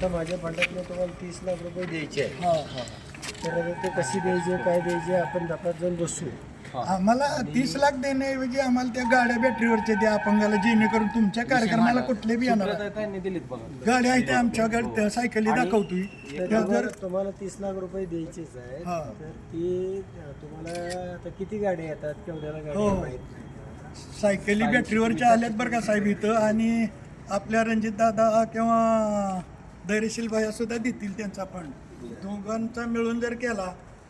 आता माझ्या फंडातले तुम्हाला तीस लाख रुपये द्यायचे आहे हा हा. तर ते कशी द्यायचे काय द्यायचे आपण दापात जाऊन बसू. आम्हाला तीस लाख देण्याऐवजी आम्हाला त्या गाड्या बॅटरीवरच्या द्या अपंगाला जेणेकरून तुमच्या कार्यक्रमाला कुठले बी येणार गाड्या आहेत त्या आमच्या गाड्या सायकली दाखवतोय. तर जर तुम्हाला- तीस लाख रुपये द्यायचेच हा. तर ती तुम्हाला आता किती गाड्या येतात? केवढ्याला हो. गाड्या. सायकली बॅटरीवरच्या आल्यात बरं का साहेब इथं. आणि आपल्या रणजित दादा किंवा धैर्यशील भाया सुद्धा देतील त्यांचा फंड दोघांचा मिळून जर केला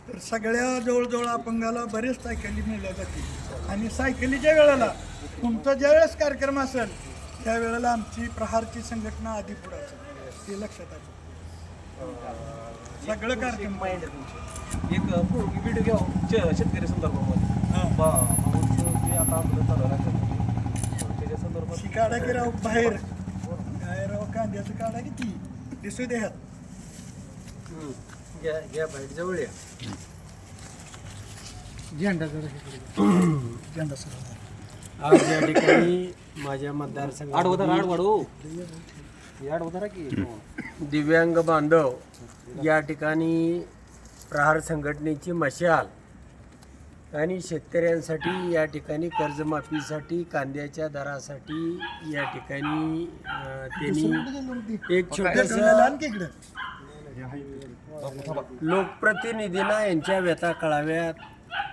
तर सगळ्या जवळजवळ अपंगाला बरेच सायकली मिळल्या जातील. आणि सायकलीच्या वेळेला तुमचा ज्यावेळेस कार्यक्रम असेल त्यावेळेला आमची प्रहारची संघटना आधी पुढे असेल. ते लक्षात आलं. सगळं कार्यक्रम. एक व्हिडिओ घ्या श- शेतकरी संदर्भामध्ये. हां. आता आपलं चालू आहे राज्यामध्ये त्याच्या संदर्भात शी काढा की राव बाहेर? काय राव कांद्याचं किती दिसू द्या ह्यात. हम्म. घ्या घ्या बाहेर जवळ या झेंडा जरा इकडे. झेंडा सर आज या ठिकाणी माझ्या मतदारसंघात की दिव्यांग बांधव या ठिकाणी प्रहार संघटनेची मशाल आणि शेतकऱ्यांसाठी या ठिकाणी कर्जमाफीसाठी कांद्याच्या दरासाठी या ठिकाणी अं, त्यांनी एक छोटस लोकप्रतिनिधींना यांच्या व्यथा कळाव्यात.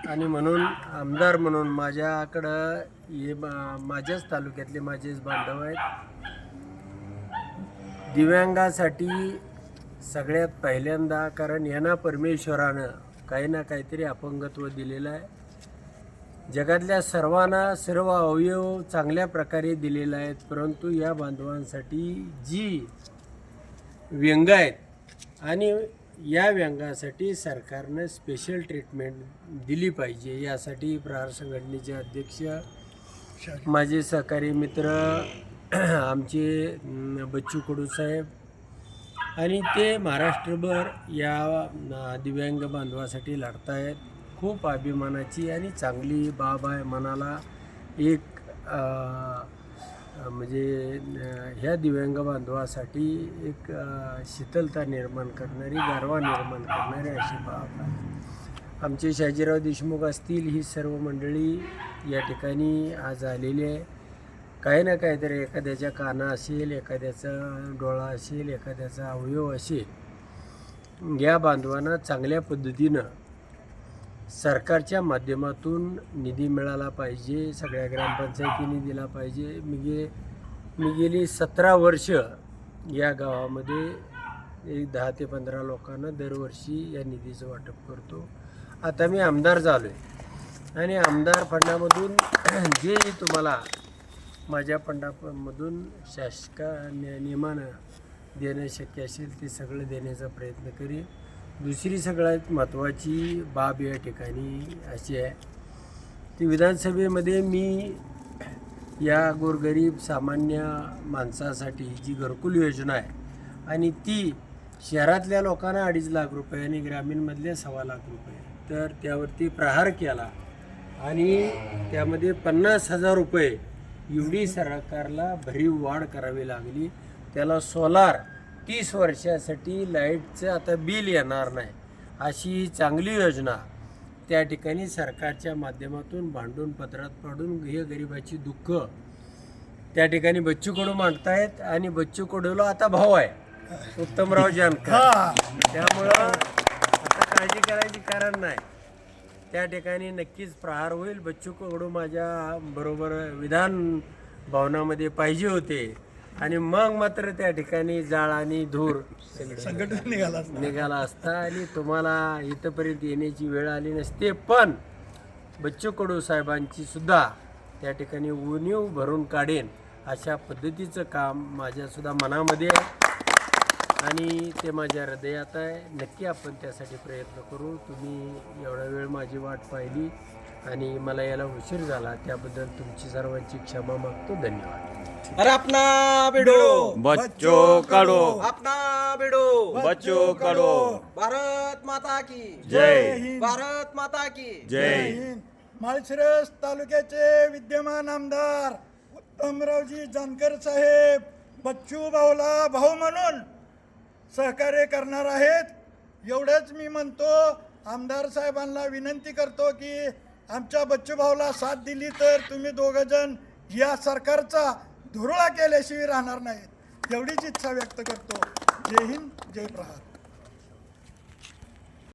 आणि म्हणून आमदार म्हणून माझ्याकडं हे मा- माझ्याच तालुक्यातले माझेच बांधव आहेत. दिव्यांगासाठी सगळ्यात पहिल्यांदा कारण यांना परमेश्वरानं काही ना काहीतरी अपंगत्व दिलेलं आहे. जगातल्या सर्वांना सर्व अवयव चांगल्या प्रकारे दिलेले आहेत परंतु या बांधवांसाठी जी व्यंग आहेत आणि या व्यंगासाठी सरकारनं स्पेशल ट्रीटमेंट दिली पाहिजे यासाठी प्रहार संघटनेचे अध्यक्ष माझे सहकारी मित्र आमचे बच्चू कडू साहेब आणि ते महाराष्ट्रभर या दिव्यांग बांधवासाठी लढतायत. खूप अभिमानाची आणि चांगली बाब आहे. मनाला एक म्हणजे ह्या दिव्यांग बांधवासाठी एक शीतलता निर्माण करणारी गारवा निर्माण करणारी अशी बाब आहे. आमचे शाजीराव देशमुख असतील ही सर्व मंडळी या ठिकाणी आज आलेली आहे. काही ना काहीतरी एखाद्याच्या काना असेल एखाद्याचा डोळा असेल एखाद्याचा अवयव असेल या बांधवांना चांगल्या पद्धतीनं सरकारच्या माध्यमातून निधी मिळाला पाहिजे सगळ्या ग्रामपंचायतींनी दिला पाहिजे. मी गे मी गेली सतरा वर्ष या गावामध्ये एक दहा ते पंधरा लोकांना दरवर्षी या निधीचं वाटप करतो. आता मी आमदार झालो आहे आणि आमदार फंडामधून जे तुम्हाला माझ्या पंढापूरमधून शासका नियमानं देणं शक्य असेल ते सगळं देण्याचा प्रयत्न करीन. दुसरी सगळ्यात महत्त्वाची बाब या ठिकाणी अशी आहे ती विधानसभेमध्ये मी या गोरगरीब सामान्य माणसासाठी जी घरकुल योजना आहे आणि ती शहरातल्या लोकांना अडीच लाख रुपये आणि ग्रामीणमधल्या सव्वा लाख रुपये तर त्यावरती प्रहार केला आणि त्यामध्ये पन्नास हजार रुपये एवढी सरकारला भरीव वाढ करावी लागली. त्याला सोलार तीस वर्षासाठी लाईटचं आता बिल येणार नाही. अशी चांगली योजना त्या ठिकाणी सरकारच्या माध्यमातून भांडून पत्रात पाडून हे गरिबाची दुःख त्या ठिकाणी बच्चू कडू मांडतायत आणि बच्चू कडूला आता भाऊ आहे. उत्तमराव जानकर. त्यामुळं आता काळजी करायची कारण नाही. त्या ठिकाणी नक्कीच प्रहार होईल. बच्चू कडू माझ्या बरोबर विधान भवनामध्ये पाहिजे होते. आणि मग मात्र त्या ठिकाणी जाळ आणि धूर संघटना निघाला निघाला असता आणि तुम्हाला इथंपर्यंत येण्याची वेळ आली नसते. पण बच्चू कडू साहेबांची सुद्धा त्या ठिकाणी उणीव भरून काढेन अशा पद्धतीचं काम माझ्यासुद्धा मनामध्ये आहे. आणि ते माझ्या हृदयात आहे. नक्की आपण त्यासाठी प्रयत्न करू. तुम्ही एवढा वेळ माझी वाट पाहिली आणि मला याला उशीर झाला त्याबद्दल तुमची सर्वांची क्षमा मागतो. धन्यवाद. अरे अपना बेडो. बच्चों करो अपना बेडो. बच्चों करो भारत माता की. जय हिंद. भारत माता की. जय हिंद. माळशिरस तालुक्याचे विद्यमान आमदार उत्तमरावजी जानकर साहेब बच्चू भाऊला भाऊ म्हणून. सहकार्य करणार आहेत. एवढंच मी म्हणतो आमदार साहेबांना विनंती करतो की आमच्या बच्चूभाऊला साथ दिली तर तुम्ही दोघंजण या सरकारचा धुरळा केल्याशिवाय राहणार नाहीत. एवढीच इच्छा व्यक्त करतो. जय हिंद जय प्रहार.